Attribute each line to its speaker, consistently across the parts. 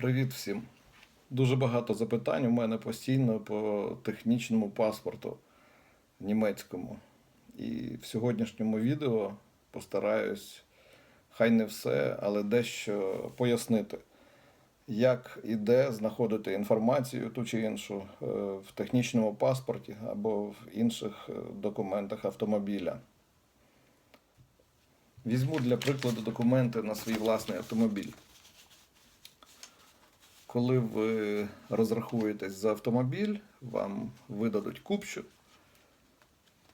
Speaker 1: Привіт всім. Дуже багато запитань у мене постійно по технічному паспорту німецькому. І в сьогоднішньому відео постараюсь, хай не все, але дещо пояснити, як і де знаходити інформацію ту чи іншу е, в технічному паспорті або в інших е, документах автомобіля. Візьму для прикладу документи на свій власний автомобіль. Коли ви розрахуєтесь за автомобіль, вам видадуть купчу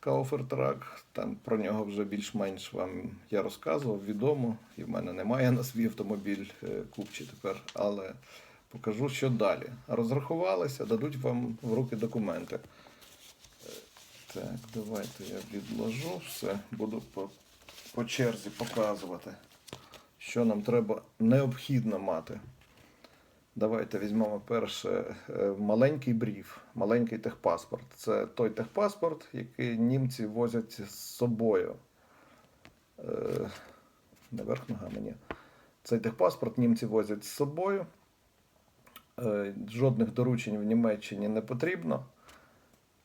Speaker 1: Кауфертрак. Там про нього вже більш-менш вам я розказував, відомо. І в мене немає на свій автомобіль е, купчі тепер, але покажу, що далі. Розрахувалися, дадуть вам в руки документи. Так, давайте я відложу все, буду по, по черзі показувати, що нам треба необхідно мати. Давайте візьмемо перше е, маленький бриф, маленький техпаспорт. Це той техпаспорт, який німці возять з собою. Не верх ногами, ні. Цей техпаспорт німці возять з собою. Е, Жодних доручень в Німеччині не потрібно.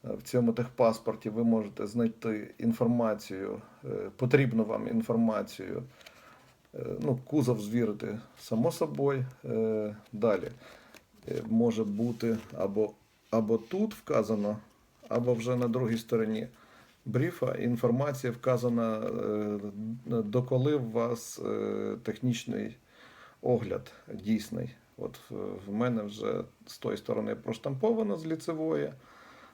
Speaker 1: Е, В цьому техпаспорті ви можете знайти інформацію, потрібну вам інформацію. Е, Ну, кузов звірити само собою. Е, Далі Е, може бути або, або тут вказано, або вже на другій стороні брифа інформація вказана, доколи у вас технічний огляд дійсний. От в мене вже з тої сторони проштамповано з ліцевої,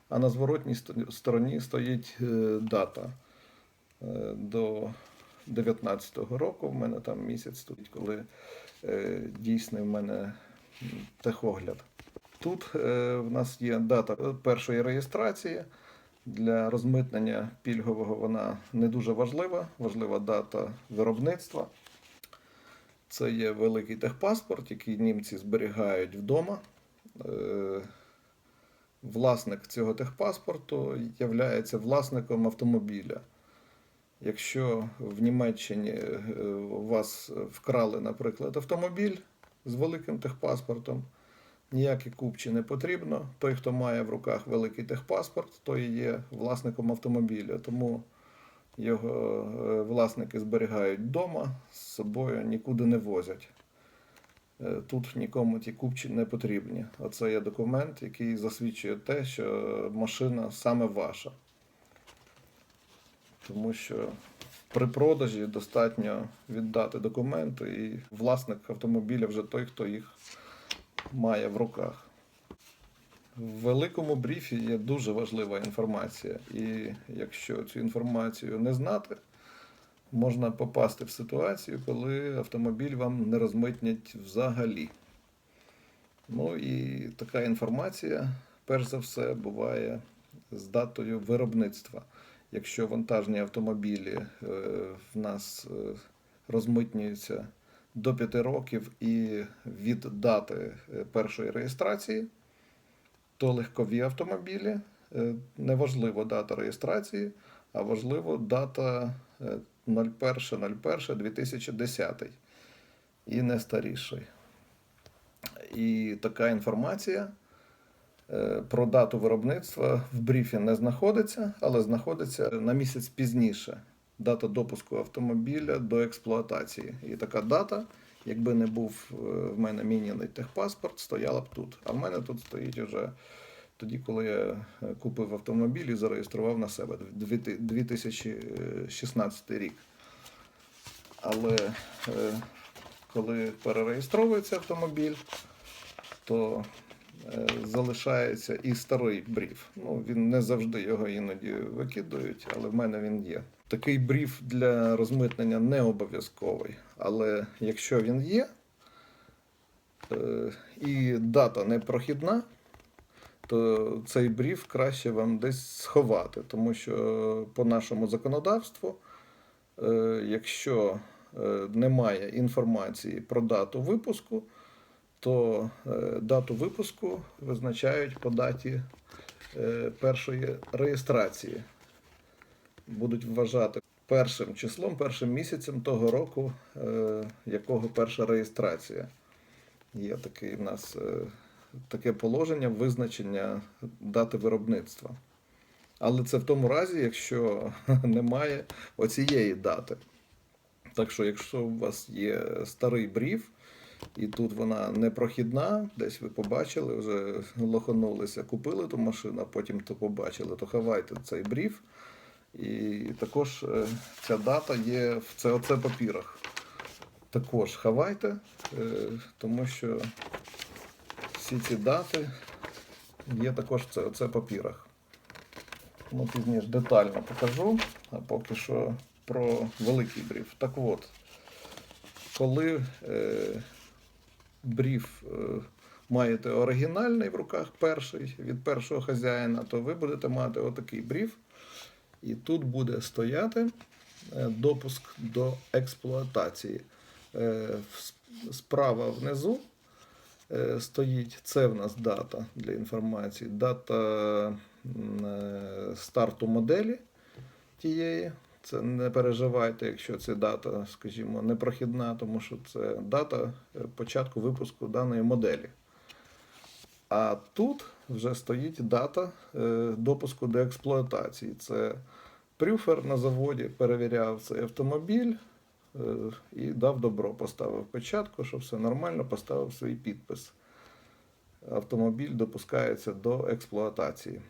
Speaker 1: а на зворотній стороні стоїть дата. До 19-го року в мене там місяць стоїть, коли е, дійсний в мене техогляд. Тут е, в нас є дата першої реєстрації. Для розмитнення пільгового вона не дуже важлива. Важлива дата виробництва. Це є великий техпаспорт, який німці зберігають вдома. Е, Власник цього техпаспорту є власником автомобіля. Якщо в Німеччині е, вас вкрали, наприклад, автомобіль з великим техпаспортом, ніякі купчі не потрібно. Той, хто має в руках великий техпаспорт, той є власником автомобіля. Тому його е, власники зберігають вдома, з собою нікуди не возять. Е, Тут нікому ті купчі не потрібні. Оце є документ, який засвідчує те, що машина саме ваша. Тому що при продажі достатньо віддати документи, і власник автомобіля вже той, хто їх має в руках. В великому брифі є дуже важлива інформація, і якщо цю інформацію не знати, можна попасти в ситуацію, коли автомобіль вам не розмитнять взагалі. Ну і така інформація, перш за все, буває з датою виробництва. Якщо вантажні автомобілі е, в нас е, розмитнюються до 5 років і від дати е, першої реєстрації, то легкові автомобілі неважливо дата реєстрації, а важливо дата е, 01.01.2010 і не старіший. І така інформація про дату виробництва в брифі не знаходиться, але знаходиться на місяць пізніше. Дата допуску автомобіля до експлуатації. І така дата, якби не був е, в мене міняний техпаспорт, стояла б тут. А в мене тут стоїть уже тоді, коли я е, купив автомобіль і зареєстрував на себе 2016 рік. Але е, коли перереєстровується автомобіль, то е, залишається і старий бриф. Ну, він не завжди його іноді викидують, але в мене він є. Такий бриф для розмитнення не обов'язковий. Але якщо він є, е, і дата не прохідна, то цей бриф краще вам десь сховати, тому що по нашому законодавству, е, якщо е, немає інформації про дату випуску, то е, дату випуску визначають по даті е, першої реєстрації. Будуть вважати першим числом, першим місяцем того року, е, якого перша реєстрація. є такий в нас таке положення визначення дати виробництва. Але це в тому разі, якщо немає оцієї дати. Так що, якщо у вас є старий брів, і тут вона непрохідна, десь ви побачили, вже лоханулися, купили ту машину, а потім то побачили, то хавайте цей брів. І також е, ця дата є в ЦОЦ папірах. Також хавайте, е, тому що всі ці дати є також в ЦОЦ папірах. Ну, пізніше детально покажу, а поки що про великий брів. Так от, коли е, брів е, маєте оригінальний в руках перший від першого хазяїна, то ви будете мати отакий брів. І тут буде стояти е, допуск до експлуатації. Е, Справа внизу стоїть це в нас дата для інформації, дата старту моделі тієї. Це не переживайте, якщо це дата, скажімо, непрохідна, тому що це дата е, початку випуску даної моделі. А тут вже стоїть дата е, допуску до експлуатації. Це Прюфер на заводі перевіряв цей автомобіль е, і дав добро, поставив печатку, що все нормально, поставив свій підпис. Автомобіль допускається до експлуатації.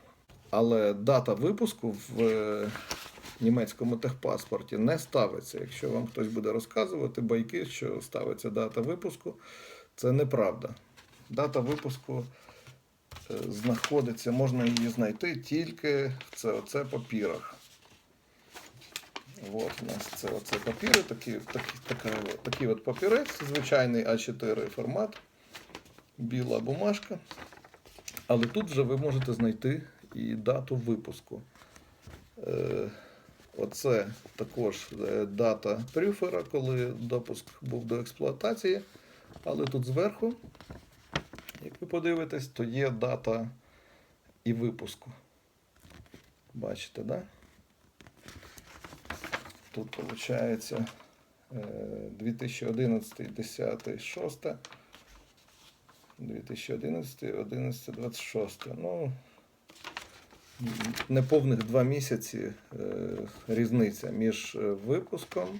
Speaker 1: Але дата випуску в німецькому техпаспорті не ставиться. Якщо вам хтось буде розказувати байки, що ставиться дата випуску, це неправда. Дата випуску е, знаходиться, можна її знайти тільки в ЦОЦ папірах. От у нас це оце папіри, такі, такі, така, от- такий от папірець, звичайний А4 формат, біла бумажка. Але тут вже ви можете знайти і дату випуску. Оце також е, дата прюфера, коли допуск був до експлуатації. Але тут зверху, як ви подивитесь, то є дата і випуску. Бачите? Да? Тут виходить 2011, 10, 6. 2011, 11, 26. Ну, неповних два місяці е, різниця між е, випуском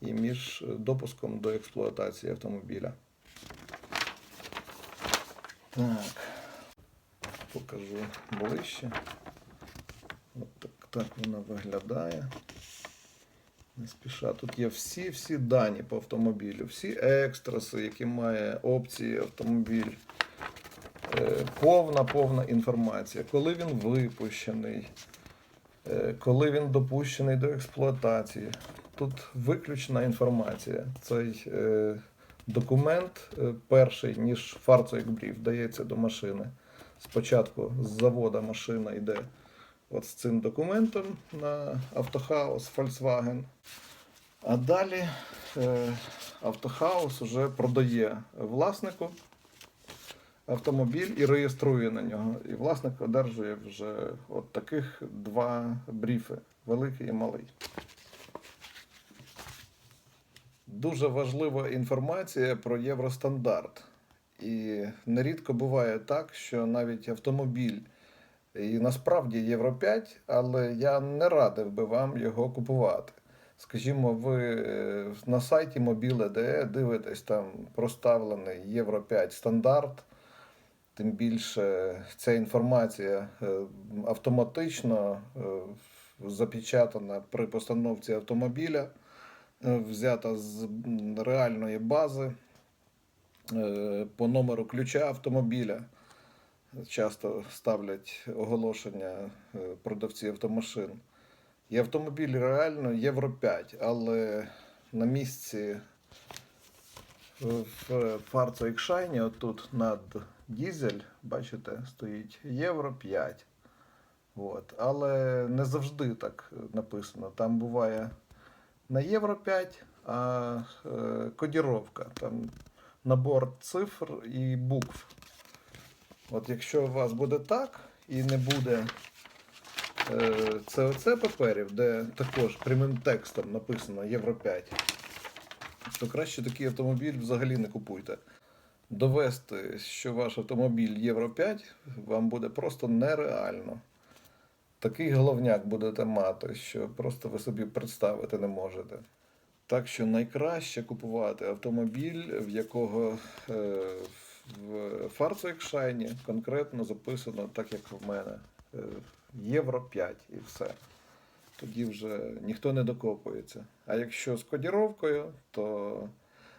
Speaker 1: і між е, допуском до експлуатації автомобіля. Так, покажу ближче. От так, так вона виглядає. Не спіша. Тут є всі всі дані по автомобілю, всі екстраси, які має опції автомобіль. Е, Повна повна інформація, коли він випущений, е, коли він допущений до експлуатації. Тут виключна інформація. Цей е, документ перший, ніж фарцоекбрів, дається до машини. Спочатку з завода машина йде от з цим документом на Автохаус Volkswagen. А далі Автохаус вже продає власнику автомобіль і реєструє на нього. І власник одержує вже от таких два бріфи великий і малий. Дуже важлива інформація про євростандарт. І нерідко буває так, що навіть автомобіль і насправді Євро 5, але я не радив би вам його купувати. Скажімо, ви е, на сайті Mobile.de дивитесь там проставлений Євро 5 стандарт. Тим більше ця інформація е, автоматично е, запечатана при постановці автомобіля, е, взята з реальної бази по номеру ключа автомобіля. Часто ставлять оголошення продавці автомашин. І автомобіль реально Євро 5, але на місці в фарцо Ікшайні, отут над дізель, бачите, стоїть Євро 5. От. Але не завжди так написано. Там буває не Євро 5, а е, кодіровка. Там набор цифр і букв. От якщо у вас буде так і не буде е, ЦОЦ паперів, де також прямим текстом написано Євро 5, то краще такий автомобіль взагалі не купуйте. Довести, що ваш автомобіль Євро 5, вам буде просто нереально. Такий головняк будете мати, що просто ви собі представити не можете. Так що найкраще купувати автомобіль, в якого е, в Фарцекшайні конкретно записано, так як в мене, е, Євро 5 і все. Тоді вже ніхто не докопується. А якщо з кодіровкою, то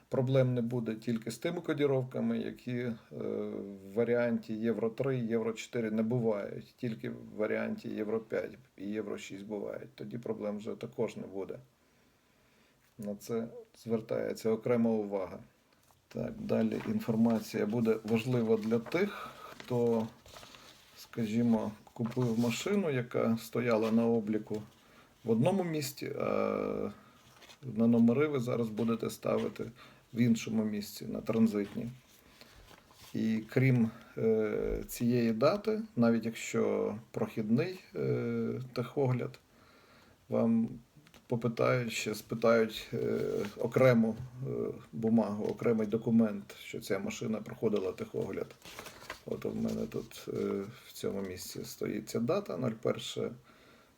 Speaker 1: проблем не буде тільки з тими кодіровками, які е, в варіанті Євро 3, Євро 4 не бувають. Тільки в варіанті Євро 5 і Євро 6 бувають. Тоді проблем вже також не буде. На це звертається окрема увага. Так, далі інформація буде важлива для тих, хто, скажімо, купив машину, яка стояла на обліку в одному місці, а на номери ви зараз будете ставити в іншому місці, на транзитній. І крім е, цієї дати, навіть якщо прохідний е, техогляд, вам попитають ще спитають е, окрему е, бумагу, окремий документ, що ця машина проходила техогляд. От у мене тут е, в цьому місці стоїть ця дата 01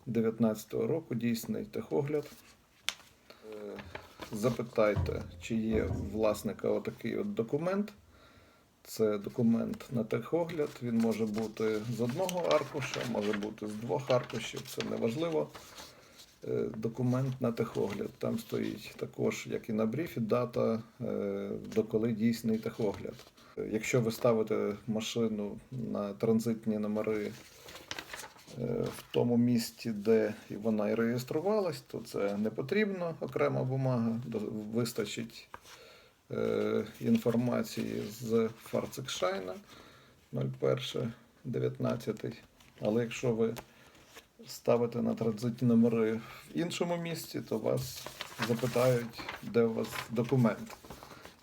Speaker 1: 19 року, дійсний техогляд. Запитайте, чи є власника отакий от документ. Це документ на техогляд. Він може бути з одного аркуша, може бути з двох аркушів. Це не важливо. Е, Документ на техогляд. Там стоїть також, як і на брифі, дата, е, до коли дійсний техогляд. Е, Якщо ви ставите машину на транзитні номери в тому місці, де вона і реєструвалась, то це не потрібно окрема бумага. Вистачить е, інформації з Фарцекшайна 01.19. Але якщо ви ставите на транзитні номери в іншому місці, то вас запитають, де у вас документ.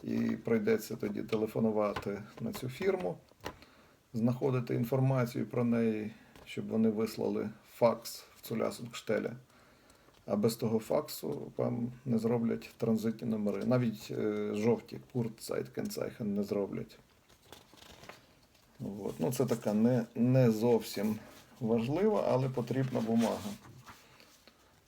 Speaker 1: І прийдеться тоді телефонувати на цю фірму, знаходити інформацію про неї, щоб вони вислали факс в Цулясункштеля. А без того факсу вам не зроблять транзитні номери. Навіть е, жовті Kurzzeitkennzeichen не зроблять. От. Ну, це така не, не зовсім важлива, але потрібна бумага.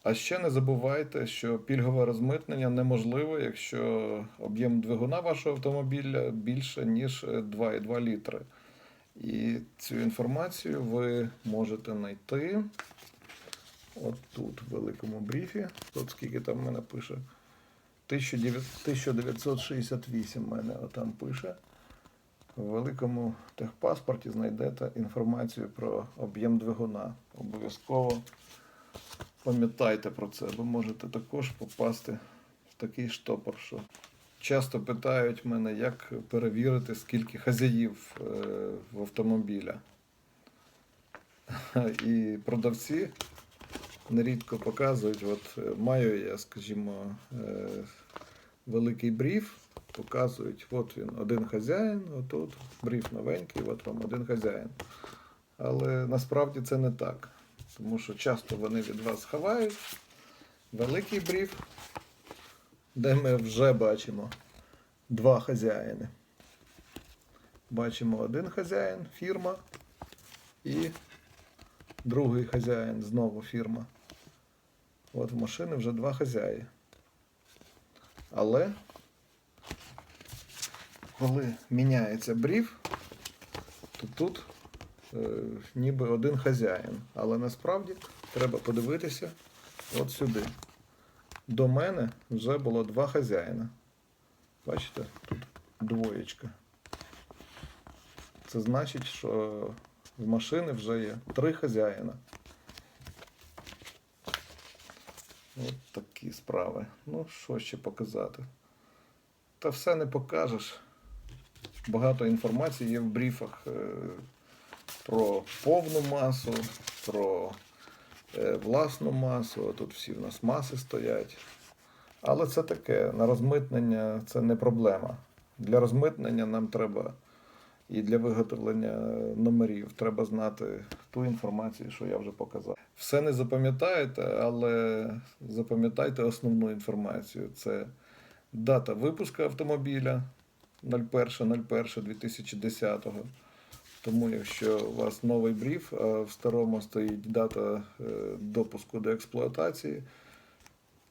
Speaker 1: А ще не забувайте, що пільгове розмитнення неможливо, якщо об'єм двигуна вашого автомобіля більше, ніж е, 2,2 літри. І цю інформацію ви можете знайти от тут, в великому брифі. Тут скільки там в мене пише. 1968 в мене отам пише. В великому техпаспорті знайдете інформацію про об'єм двигуна. Обов'язково пам'ятайте про це, бо можете також попасти в такий штопор, що часто питають мене, як перевірити, скільки хазяїв е, в автомобіля. І продавці нерідко показують, от е, маю я, скажімо, е, великий бриф, показують, от він один хазяїн, отут бриф новенький, от вам один хазяїн. Але насправді це не так. Тому що часто вони від вас ховають великий бриф, де ми вже бачимо два хазяїни. Бачимо один хазяїн, фірма, і другий хазяїн, знову фірма. От в машини вже два хазяї. Але коли міняється бриф, то тут е, ніби один хазяїн. Але насправді треба подивитися от сюди. До мене вже було два хазяїна. Бачите, тут двоєчка. Це значить, що в машини вже є три хазяїна. От такі справи. Ну, що ще показати? Та все не покажеш. Багато інформації є в брифах е, про повну масу, про власну масу. Тут всі в нас маси стоять. Але це таке, на розмитнення це не проблема. Для розмитнення нам треба і для виготовлення номерів треба знати ту інформацію, що я вже показав. Все не запам'ятаєте, але запам'ятайте основну інформацію. Це дата випуску автомобіля, 01.01.2010. Тому, якщо у вас новий бриф, а в старому стоїть дата е, допуску до експлуатації,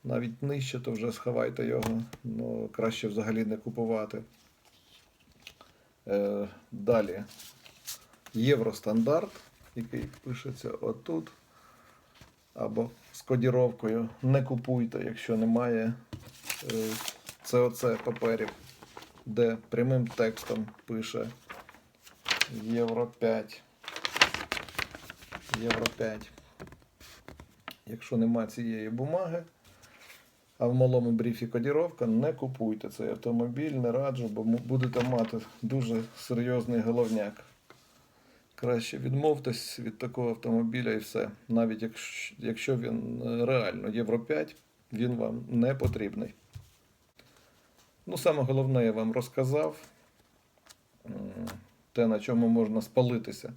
Speaker 1: навіть нижче, то вже сховайте його, ну краще взагалі не купувати. Е, Далі євростандарт, який пишеться отут. Або з кодіровкою не купуйте, якщо немає е, COC паперів, де прямим текстом пише Євро 5. Євро 5. Якщо нема цієї бумаги, а в малому бріфі кодіровка, не купуйте цей автомобіль, не раджу, бо будете мати дуже серйозний головняк. Краще відмовтесь від такого автомобіля і все. Навіть якщо, він е, реально Євро 5, він вам не потрібний. Ну, саме головне я вам розказав. Те, на чому можна спалитися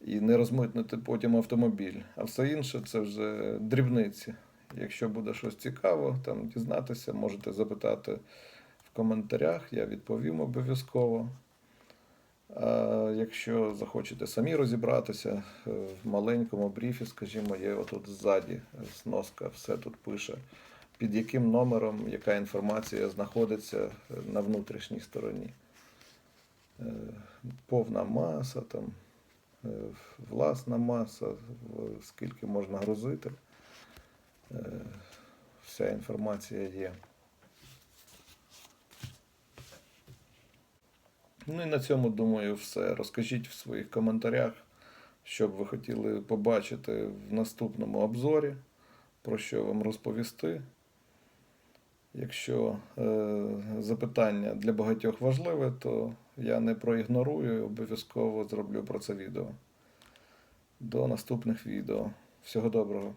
Speaker 1: і не розмитнити потім автомобіль. А все інше це вже дрібниці. Якщо буде щось цікаво, там дізнатися, можете запитати в коментарях, я відповім обов'язково. А якщо захочете самі розібратися, е, в маленькому бріфі, скажімо, є отут ззаді сноска, все тут пише, під яким номером яка інформація знаходиться е, на внутрішній стороні. Е, Повна маса, там, е, власна маса, скільки можна грузити. Е, Вся інформація є. Ну і на цьому, думаю, все. Розкажіть в своїх коментарях, що б ви хотіли побачити в наступному обзорі, про що вам розповісти. Якщо е, запитання для багатьох важливе, то я не проігнорую і обов'язково зроблю про це відео. До наступних відео. Всього доброго.